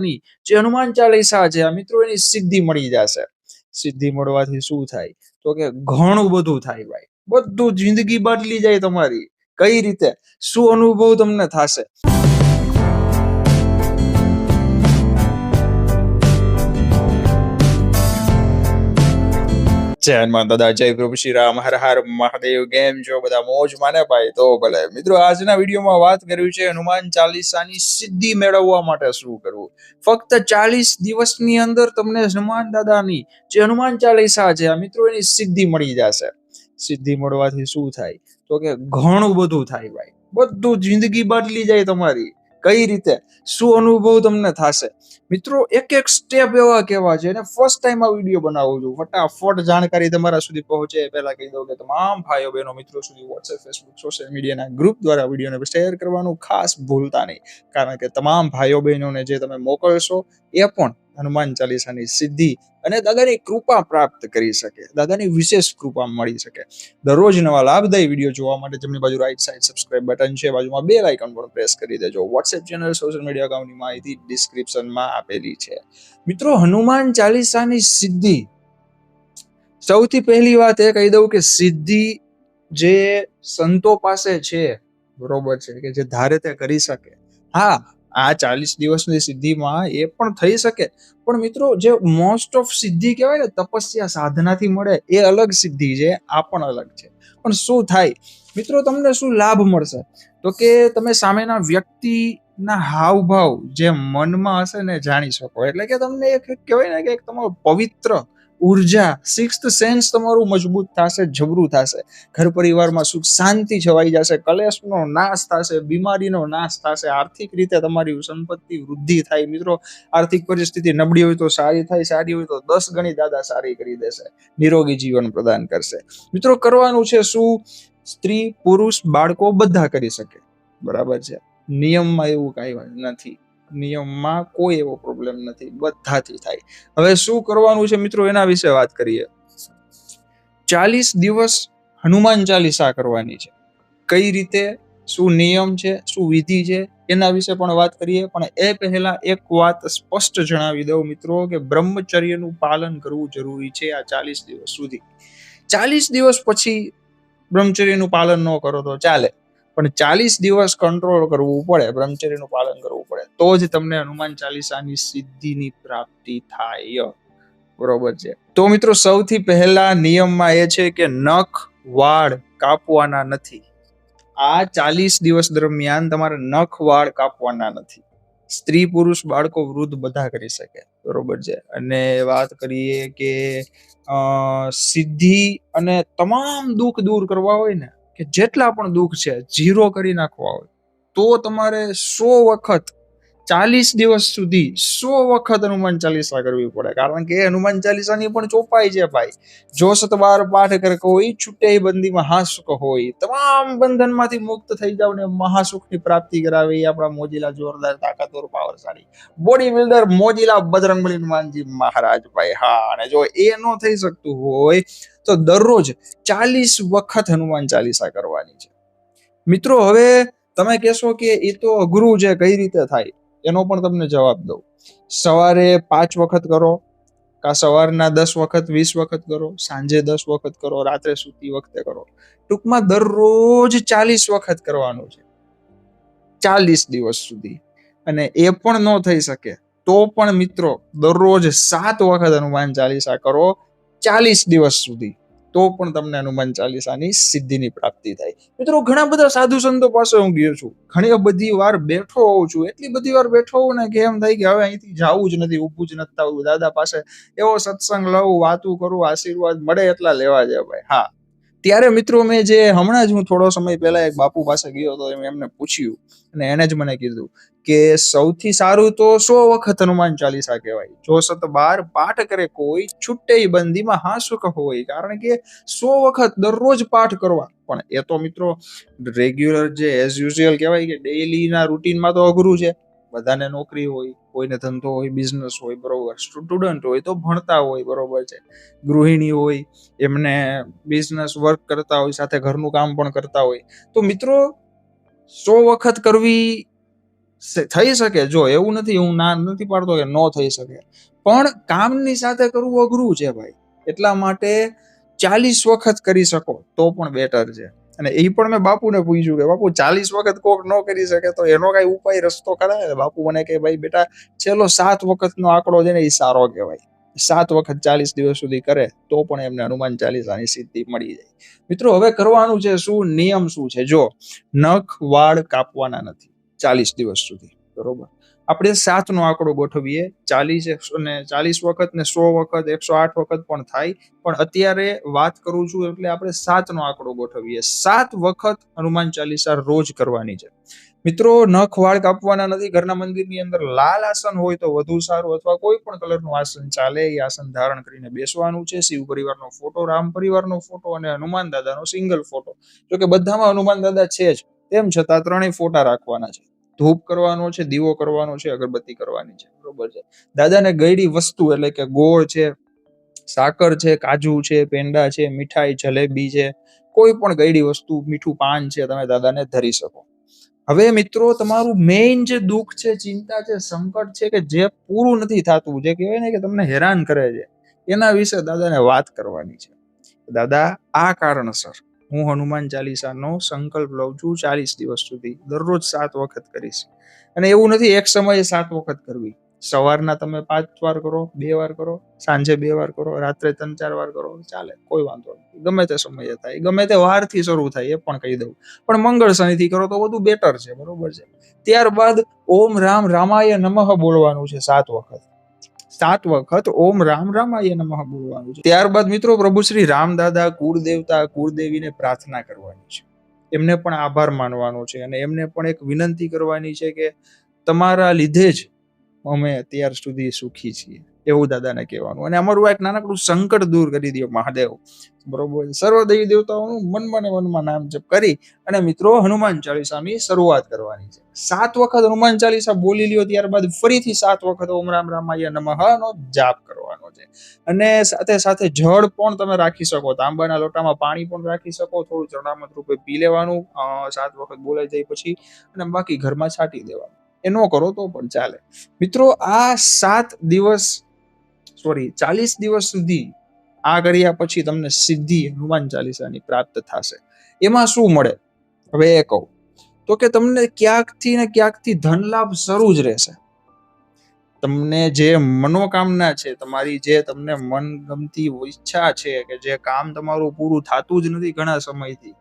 ની. જે હનુમાન ચાલીસા છે, આ મિત્રો એની સિદ્ધિ મળી જશે. સિદ્ધિ મળવાથી શું થાય? તો કે ઘણું બધું થાય ભાઈ. બધું જિંદગી બદલી જાય તમારી. કઈ રીતે? શું અનુભવ તમને થશે? જય હનુમાન દાદા, જય પ્રભુ શ્રી રામ, હર હર મહાદેવ, કેમ છો બધા? મોજ માને ભાઈ? તો ભલે. મિત્રો, આજના વિડીયોમાં વાત કરવી છે હનુમાન ચાલીસાની સિદ્ધિ મેળવવા માટે શું કરવું? ફક્ત ચાલીસ દિવસની અંદર તમને હનુમાન દાદાની જે હનુમાન ચાલીસા છે મિત્રો એની સિદ્ધિ મળી જશે. સિદ્ધિ મળવાથી શું થાય? તો કે ઘણું બધું થાય ભાઈ. બધું જિંદગી બદલી જાય તમારી. કઈ રીતે? શું અનુભવ તમને થશે? મિત્રો, એક એક સ્ટેપ એવા કહેવા છે. અને ફર્સ્ટ ટાઈમ આ વીડિયો બનાવું છું. ફટાફટ જાણકારી તમારા સુધી પહોંચે. એ પહેલા કહી દઉં કે તમામ ભાઈઓ, બહેનો, મિત્રો સુધી વોટ્સએપ ફેસબુક સોશિયલ મીડિયાના ગ્રુપ દ્વારા વિડીયોને શેર કરવાનું ખાસ ભૂલતા નહીં. કારણ કે તમામ ભાઈઓ, બહેનોને જે તમે મોકલશો, એ પણ હનુમાન ચાલીસાની સિદ્ધિ અને દાદાની કૃપા પ્રાપ્ત કરી શકે, દાદાની વિશેષ કૃપા મળી શકે. દરરોજ નવા લાભદાયી વીડિયો જોવા માટે જમણી બાજુ રાઈટ સાઈડ સબસ્ક્રાઇબ બટન છે, બાજુમાં બે આઇકન પણ પ્રેસ કરી દેજો. વોટ્સએપ ચેનલ સોશિયલ મીડિયા અકાઉન્ટની માહિતી ડિસ્ક્રિપ્શનમાં આપેલી છે. મિત્રો, હનુમાન ચાલીસાની સિદ્ધિ. સૌથી પહેલી વાત એ કહી દઉં કે સિદ્ધિ જે સંતો પાસે છે, બરોબર છે, કે જે ધારે તે કરી શકે. હા આ ચાલીસ દિવસની સિદ્ધિમાં એ પણ થઈ શકે. પણ મિત્રો, જે મોસ્ટ ઓફ સિદ્ધિ કહેવાય ને, તપસ્યા સાધનાથી મળે એ અલગ સિદ્ધિ છે, આ પણ અલગ છે. પણ શું થાય? મિત્રો, તમને શું લાભ મળશે? તો કે તમે સામેના વ્યક્તિના હાવભાવ જે મનમાં હશે ને જાણી શકો. એટલે કે તમને એક કહેવાય ને કે એક તમારો પવિત્ર ઊર્જા સિક્સ્થ સેન્સ તમારું મજબૂત થશે, જબરું થશે. ઘર પરિવારમાં સુખ, શાંતિ છવાઈ જશે, કલેશનો નાશ થશે, બીમારીનો નાશ થશે. આર્થિક રીતે તમારી સંપત્તિ વૃદ્ધિ થાય. મિત્રો, આર્થિક પરિસ્થિતિ નબળી હોય તો સારી થાય, સારી હોય તો દસ ગણી દાદા સારી કરી દેશે. નિરોગી જીવન પ્રદાન કરશે. મિત્રો, કરવાનું છે શું? સ્ત્રી, પુરુષ, બાળકો બધા કરી શકે. બરાબર છે. નિયમમાં એવું કાંઈ નથી. નિયમમાં કોઈ એવો પ્રોબ્લેમ નથી. બધાથી થાય. હવે શું કરવાનું છે મિત્રો એના વિશે વાત કરીએ. ચાલીસ દિવસ હનુમાન ચાલીસા કરવાની છે. કઈ રીતે, શું નિયમ છે, શું વિધિ છે, એના વિશે પણ વાત કરીએ. પણ એ પહેલા એક વાત સ્પષ્ટ જણાવી દઉં મિત્રો કે બ્રહ્મચર્યનું પાલન કરવું જરૂરી છે આ ચાલીસ દિવસ સુધી. ચાલીસ દિવસ પછી બ્રહ્મચર્યનું પાલન ન કરો તો ચાલે. પણ ચાલીસ દિવસ કંટ્રોલ કરવું પડે, બ્રહ્મચર્યનું પાલન કરવું પડે, તો જ તમને હનુમાન ચાલીસાની સિદ્ધિની પ્રાપ્તિ થાય. બરોબર છે. તો મિત્રો, સૌથી પહેલા નિયમમાં એ છે કે નખ, વાળ કાપવાના નથી. આ ચાલીસ દિવસ દરમિયાન તમારે નખ, વાળ કાપવાના નથી. સ્ત્રી, પુરુષ, બાળકો, વૃદ્ધ બધા કરી શકે. બરોબર છે. અને વાત કરીએ કે સિદ્ધિ અને તમામ દુઃખ દૂર કરવા હોય ને કે જેટલા પણ દુઃખ છે ઝીરો કરી નાખવા હોય તો તમારે સો વખત ચાલીસ દિવસ સુધી સો વખત હનુમાન ચાલીસા કરવી પડે. કારણ કે હનુમાન ચાલીસાની પણ ચોપાઈ છે ભાઈ. જો સતવાર પાઠ કર, કોઈ છૂટે બંદીમાં હાસુખ હોય. તમામ બંધનમાંથી મુક્ત થઈ જાવ ને મહાસુખની પ્રાપ્તિ કરાવે આપણા મોજીલા જોરદાર તાકાતવર, પાવરશાળી. બોડી બિલ્ડર મોજીલા બજરંગબલી હનુમાનજી મહારાજ ભાઈ. હા, અને જો એ ન થઈ શકતું હોય, તો દરરોજ ચાલીસ વખત હનુમાન ચાલીસા કરવાની છે. મિત્રો, હવે તમે કહેશો કે એ તો અઘરું છે, કઈ રીતે થાય? એનો પણ તમને જવાબ દઉં. સવારે પાંચ વખત કરો, કા સવારના દસ વખત, વીસ વખત કરો, સાંજે દસ વખત કરો, રાત્રે સૂતી વખતે કરો. ટૂંકમાં દરરોજ ચાલીસ વખત કરવાનું છે. ચાલીસ દિવસ સુધી. અને એ પણ ન થઈ શકે. તો પણ મિત્રો, દરરોજ સાત વખત હનુમાન ચાલીસા કરો, ચાલીસ દિવસ સુધી. તો પણ તમને હનુમાન ચાલીસાની સિદ્ધિની પ્રાપ્તિ થાય. મિત્રો, ઘણા બધા સાધુ સંતો પાસે હું ગયો છું. ઘણી બધી વાર બેઠો હોઉં છું. એટલી બધી વાર બેઠો હોઉં ને કે એમ થાય કે હવે અહીંથી જવું જ નથી, ઊભું જ નથી થવું. દાદા પાસે એવો સત્સંગ લઉં, વાતું કરું, આશીર્વાદ મળે એટલા લેવા જાય ભાઈ. હા ત્યારે મિત્રો મેં જે હમણાં જ હું થોડો સમય પહેલા એક બાપુ પાસે ગયો હતો એમને પૂછ્યું અને એને જ મને કીધું કે સૌથી સારું તો સો વખત હનુમાન ચાલીસા કહેવાય. જો સત બાર પાઠ કરે કોઈ છૂટે બંદીમાં હા સુખ હોય, કારણ કે સો વખત દરરોજ પાઠ કરવા. પણ એ તો મિત્રો રેગ્યુલર જે એઝ યુઝ્યુઅલ કહેવાય કે ડેઈલીના રૂટીનમાં તો અઘરું છે. બધાને નોકરી હોય કોઈને ધંધો હોય બિઝનેસ હોય, બરોબર. સ્ટુડન્ટ હોય તો ભણતા હોય, બરોબર છે. ગૃહિણી હોય, એમને બિઝનેસ વર્ક કરતા હોય, સાથે ઘરનું કામ પણ કરતા હોય. તો મિત્રો, સો વખત કરવી થઈ શકે. જો એવું નથી, હું ના, નથી પાડતો કે ન થઈ શકે. પણ કામની સાથે કરવું અઘરું છે ભાઈ. એટલા માટે ચાલીસ વખત કરી શકો તો પણ બેટર છે. અને એ પણ મેં બાપુને પૂછ્યું કે, બાપુ, ચાલીસ વખત કોક ન કરી શકે તો એનો કઈ ઉપાય, રસ્તો કરાય બાપુ મને કે, ભાઈ, બેટા, છેલ્લો સાત વખતનો આંકડો છે ને એ સારો કહેવાય. સાત વખત ચાલીસ દિવસ સુધી કરે તો પણ એમને હનુમાન ચાલીસાની સિદ્ધિ મળી જાય. મિત્રો, હવે કરવાનું છે શું? નિયમ શું છે? જો નખ વાળ કાપવાના નથી ચાલીસ દિવસ સુધી. બરોબર? આપણે સાતનો આંકડો ગોઠવીએ. ચાલીસ એકસો અને ચાલીસ વખત ને સો વખત, એકસો આઠ વખત પણ થાય. પણ અત્યારે વાત કરું છું એટલે આપણે સાતનો આંકડો ગોઠવીએ. સાત વખત હનુમાન ચાલીસા રોજ કરવાની છે. મિત્રો, નખ વાળ કાપવાના નથી. ઘરના મંદિરની અંદર લાલ આસન હોય તો વધુ સારું અથવા કોઈ પણ કલરનું આસન ચાલે. એ આસન ધારણ કરીને બેસવાનું છે. શિવ પરિવારનો ફોટો, રામ પરિવારનો ફોટો અને હનુમાન દાદાનો સિંગલ ફોટો. જો કે બધામાં હનુમાન દાદા છે જ. તેમ છતાં ત્રણેય ફોટા રાખવાના છે. ધૂપ કરવાનો છે, દીવો કરવાનો છે, અગરબત્તી કરવાની છે. બરોબર છે. દાદાને ગયડી વસ્તુ એટલે કે ગોળ છે, સાકર છે, કાજુ છે, પેંડા છે, મીઠાઈ, જલેબી છે, કોઈ પણ ગયડી વસ્તુ, મીઠું પાન છે, તમે દાદાને ધરી શકો. હવે મિત્રો, તમારું મેઇન જે દુઃખ છે, ચિંતા છે, સંકટ છે કે જે પૂરું નથી થતું, જે કહેવાય ને કે તમને હેરાન કરે છે, એના વિશે દાદાને વાત કરવાની છે. દાદા, આ કારણસર હું હનુમાન ચાલીસાનો સંકલ્પ લઉં છું ચાલીસ દિવસ સુધી. દરરોજ સાત વખત કરીશ. અને એવું નથી, એક સમયે સાત વખત કરવી. સવારના તમે પાંચ વાર કરો, બે વાર કરો, સાંજે બે વાર કરો, રાત્રે ત્રણ ચાર વાર કરો, ચાલે, કોઈ વાંધો નહીં ગમે તે સમયે થાય, ગમે તે વારથી શરૂ થાય, એ પણ કહી દઉં. પણ મંગળ શનિથી કરો તો બધું બેટર છે, બરોબર છે. ત્યારબાદ ઓમ રામ રામાય નમઃ બોલવાનું છે સાત વખત. સાત વખત ઓમ રામ રામાય નમઃ બોલવાનું છે ત્યારબાદ મિત્રો પ્રભુ શ્રી રામ દાદા, કુળદેવતા, કુળદેવીને પ્રાર્થના કરવાની છે. એમને પણ આભાર માનવાનો છે અને એમને પણ એક વિનંતી કરવાની છે કે તમારા લીધે જ અમે અત્યાર સુધી સુખી છીએ. એવું દાદાને કહેવાનું. અને અમારું એક નાનકડું સંકટ દૂર કરી દો મહાદેવ. બરોબર? સર્વ દેવી દેવતાઓનું મનમાં ને મનમાં નામ જપ કરી અને મિત્રો, હનુમાન ચાલીસાની શરૂઆત કરવાની છે. સાત વખત હનુમાન ચાલીસા બોલી લ્યો, ત્યારબાદ ફરીથી સાત વખત ઓમ રામ રામાય નમઃ નો જાપ કરવાનો છે. અને સાથે સાથે જળ પણ તમે રાખી શકો. તાંબાના લોટામાં પાણી પણ રાખી શકો. થોડું ચરણામત રૂપે પી લેવાનું. સાત વખત બોલાઈ જાય પછી અને બાકી ઘરમાં છાંટી દેવાનું. એ ન કરો તો પણ ચાલે. મિત્રો, આ સાત દિવસ સોરી, ચાલીસ દિવસ સુધી આ કર્યા પછી તમને સિદ્ધિ હનુમાન ચાલીસાની પ્રાપ્ત થશે. એમાં શું મળે? હવે એ કહું. તો કે તમને ક્યાંકથી ને ક્યાંકથી ધન લાભ શરૂ જ રહેશે. તમને જે મનોકામના છે, તમારી જે તમને મનગમતી ઈચ્છા છે કે જે કામ તમારું પૂરું થતું જ નથી ઘણા સમયથી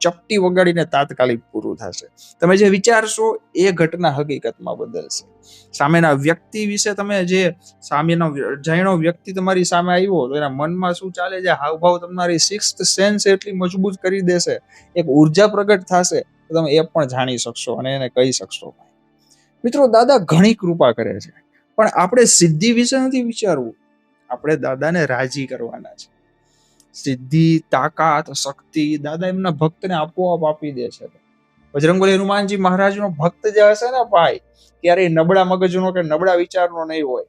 ચપટી વગાડીને તાત્કાલિક પૂરું થશે. તમે જે વિચારશો એ ઘટના હકીકતમાં બદલશે. સામેના વ્યક્તિ વિશે તમે જે સામેનો જાણો વ્યક્તિ તમારી સામે આવ્યો તો એના મનમાં શું ચાલે છે? હાવભાવ તમારી સિક્સ સેન્સ એટલી મજબૂત કરી દેશે. એક ઊર્જા પ્રગટ થશે તો તમે એ પણ જાણી શકશો અને એને કહી શકશો મિત્રો, દાદા ઘણી કૃપા કરે છે. પણ આપણે સિદ્ધિ વિશે નથી વિચારવું, આપણે દાદાને રાજી કરવાના છે. સિદ્ધિ, તાકાત, શક્તિ દાદા એમના ભક્તને આપોઆપ આપી દે છે. બજરંગબલી હનુમાનજી મહારાજનો ભક્ત જે હશે ને ભાઈ, ક્યારેય નબળા મગજનો કે નબળા વિચારનો નહીં હોય.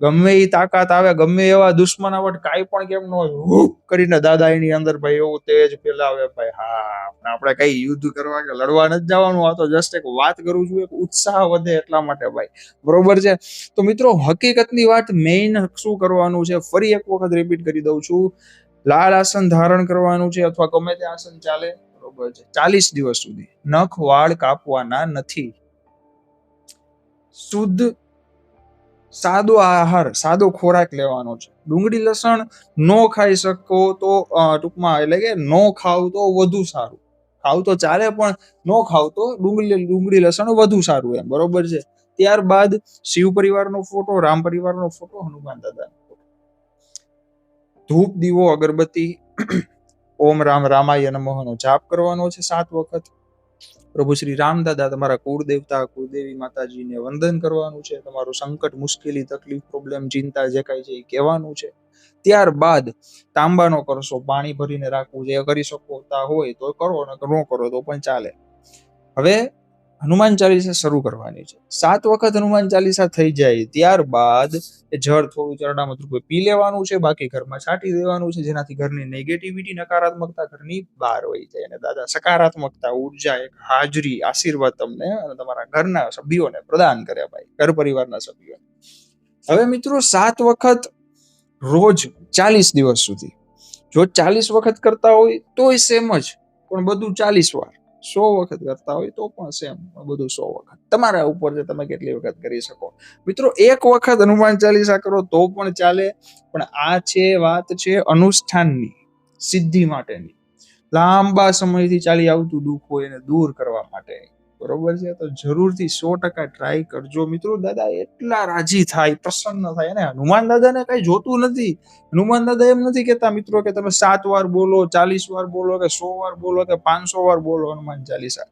ગમે એ તાકાત આવે, ગમે એવા દુશ્મન આવટ કાંઈ પણ કેમ ન હોય કરીને દાદા એની અંદર ભાઈ એવું તેજ ફેલાવે ભાઈ, હા આપણે કઈ યુદ્ધ કરવા કે લડવા નથી જવાનું? આ તો જસ્ટ એક વાત કરું છું, એક ઉત્સાહ વધે એટલા માટે ભાઈ. બરોબર છે? તો મિત્રો, હકીકતની વાત મેઇન શું કરવાનું છે? ફરી એક વખત રિપીટ કરી દઉં છું. લાલ આસન ધારણ કરવાનું છે અથવા ગમે તે આસન ચાલે, બરોબર છે. ચાલીસ દિવસ સુધી. નખ, વાળ કાપવાના નથી. શુદ્ધ, સાદો આહાર, સાદો ખોરાક લેવાનો છે. ડુંગળી લસણ નો ખાઈ શકો તો ટૂંકમાં એટલે કે નો ખાવ તો વધુ સારું. ખાવ તો ચાલે પણ નો ખાવ તો ડુંગળી ડુંગળી લસણ વધુ સારું એમ. બરોબર છે? ત્યારબાદ શિવ પરિવારનો ફોટો, રામ પરિવારનો ફોટો, હનુમાન દાદાનો. ધૂપ દીવો, અગરબત્તી, ઓમ રામ રામાય મોહનો જાપ કરવાનો છે સાત વખત. પ્રભુ શ્રી રામદાદા તમારા કુળદેવતા, કુળદેવી માતાજીને વંદન કરવાનું છે. તમારું સંકટ, મુશ્કેલી, તકલીફ પ્રોબ્લેમ ચિંતા જે કાંઈ છે એ કહેવાનું છે. ત્યારબાદ તાંબાનો કરશો પાણી ભરીને રાખવું, જે કરી શકો હોય તો કરો ન કરો તો પણ ચાલે. હવે હનુમાન ચાલીસા શરૂ કરવાની છે. સાત વખત હનુમાન ચાલીસા થઈ જાય ત્યારબાદ એ જળ થોડું ચરડામાં કોઈ પી લેવાનું છે, બાકી ઘરમાં છાંટી દેવાનું છે, જેનાથી ઘરની નેગેટિવિટી નકારાત્મકતા ઘરની બહાર વહી જાય. અને દાદા, સકારાત્મકતા, ઊર્જા એક હાજરી, આશીર્વાદ તમને અને તમારા ઘરના સભ્યોને પ્રદાન કર્યા ભાઈ, ઘર પરિવારના સભ્યોને. હવે મિત્રો, સાત વખત રોજ ચાલીસ દિવસ સુધી. જો ચાલીસ વખત કરતા હોય તોય સેમ જ, પણ બધું ચાલીસ વાર. સો વખત કરતા હોય તો પણ સેમ બધું સો વખત. તમારા ઉપર છે તમે કેટલી વખત કરી શકો. મિત્રો, એક વખત હનુમાન ચાલીસા કરો તો પણ ચાલે, પણ આ છે વાત છે અનુષ્ઠાનની, સિદ્ધિ માટેની. લાંબા સમયથી ચાલી આવતું દુઃખ હોય એને દૂર કરવા માટે. બરોબર છે? તો જરૂરથી સો ટકા ટ્રાય કરજો. મિત્રો, દાદા, એટલા રાજી થાય, પ્રસન્ન થાય. અને હનુમાન દાદાને કઈ જોતું નથી. હનુમાન દાદા એમ નથી કેતા મિત્રો, કે તમે સાત વાર બોલો, ચાલીસ વાર બોલો, કે સો વાર બોલો, કે પાંચસો વાર બોલો હનુમાન ચાલીસા.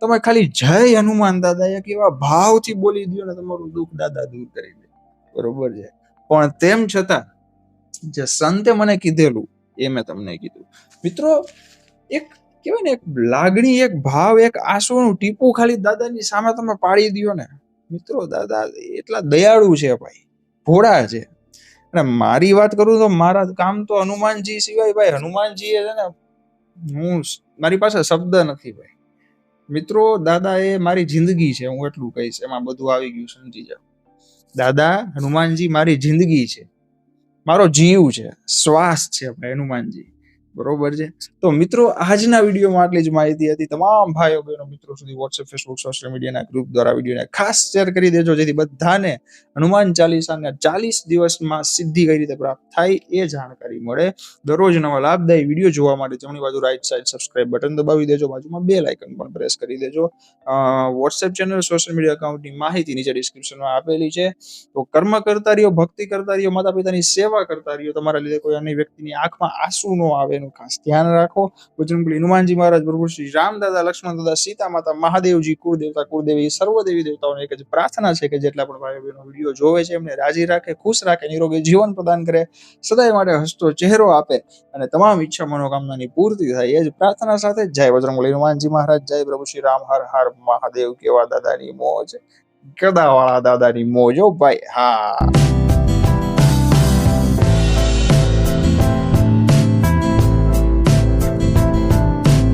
તમે ખાલી જય હનુમાન દાદા એક એવા ભાવથી બોલી દો ને તમારું દુઃખ દાદા દૂર કરી દે. બરોબર છે? પણ તેમ છતાં, જે સંતે મને કીધેલું, એ મેં તમને કીધું. મિત્રો, એક કહેવાય ને, એક લાગણી, એક ભાવ, એક આંસુનું ટીપું ખાલી દાદાની સામે તમે પાડી દો ને. મિત્રો, દાદા એટલા દયાળુ છે ભાઈ. ભોળા છે. અને મારી વાત કરું તો મારા કામ તો હનુમાનજી સિવાય ભાઈ. હનુમાનજી છે ને, હું મારી પાસે શબ્દ નથી ભાઈ. મિત્રો, દાદા એ મારી જિંદગી છે, હું એટલું કહીશ. એમાં બધું આવી ગયું, સમજી જાઓ. દાદા, હનુમાનજી મારી જિંદગી છે. મારો જીવ છે. શ્વાસ છે ભાઈ, હનુમાનજી. બરોબર છે? તો મિત્રો, આજના વિડીયોમાં આટલી જ માહિતી હતી. તમામ ભાઈઓ બહેનો મિત્રો સુધી વોટ્સએપ ફેસબુક સોશિયલ મીડિયાના ગ્રુપ દ્વારા વિડીયોને ખાસ શેર કરી દેજો, જેથી બધાને હનુમાન ચાલીસાના ચાલીસ દિવસમાં સિદ્ધિ કઈ રીતે પ્રાપ્ત થાય એ જાણકારી મળે. દરરોજ નવા લાભદાયી વીડિયો જોવા માટે જમણી બાજુ રાઈટ સાઈડ સબસ્ક્રાઇબ બટન દબાવી દેજો, બાજુમાં બે લાઇકન પણ પ્રેસ કરી દેજો. વોટ્સએપ ચેનલ સોશિયલ મીડિયા અકાઉન્ટની માહિતી નીચે ડિસ્ક્રિપ્શનમાં આપેલી છે. તો કર્મ કરતા રહ્યો ભક્તિ કરતા રહ્યો માતા પિતાની સેવા કરતા રહ્યો તમારા લીધે કોઈ અન્ય વ્યક્તિની આંખમાં આંસુ ન આવે એનું ખાસ ધ્યાન રાખો. બજરંગબલી હનુમાનજી મહારાજ, પ્રભુ શ્રી રામ દાદા લક્ષ્મણ દાદા, સીતા માતા, મહાદેવજી, કુળદેવતા, કુળદેવી સર્વ દેવી દેવતાઓને એક જ પ્રાર્થના છે કે જેટલા પણ ભાઈ બહેનો વીડિયો જોવે છે, એમને રાજી રાખે, ખુશ રાખે, નિરોગી જીવન પ્રદાન કરે, સદાય માટે હસતો ચહેરો આપે અને તમામ ઈચ્છા મનોકામનાની પૂર્તિ થાય, એ જ પ્રાર્થના સાથે જય બજરંગબલી હનુમાનજી મહારાજ, જય પ્રભુ શ્રી રામ, હર હર મહાદેવ, કેવા દાદાની મોજ, ગદાવાળા દાદાની મોજ ભાઈ, હા.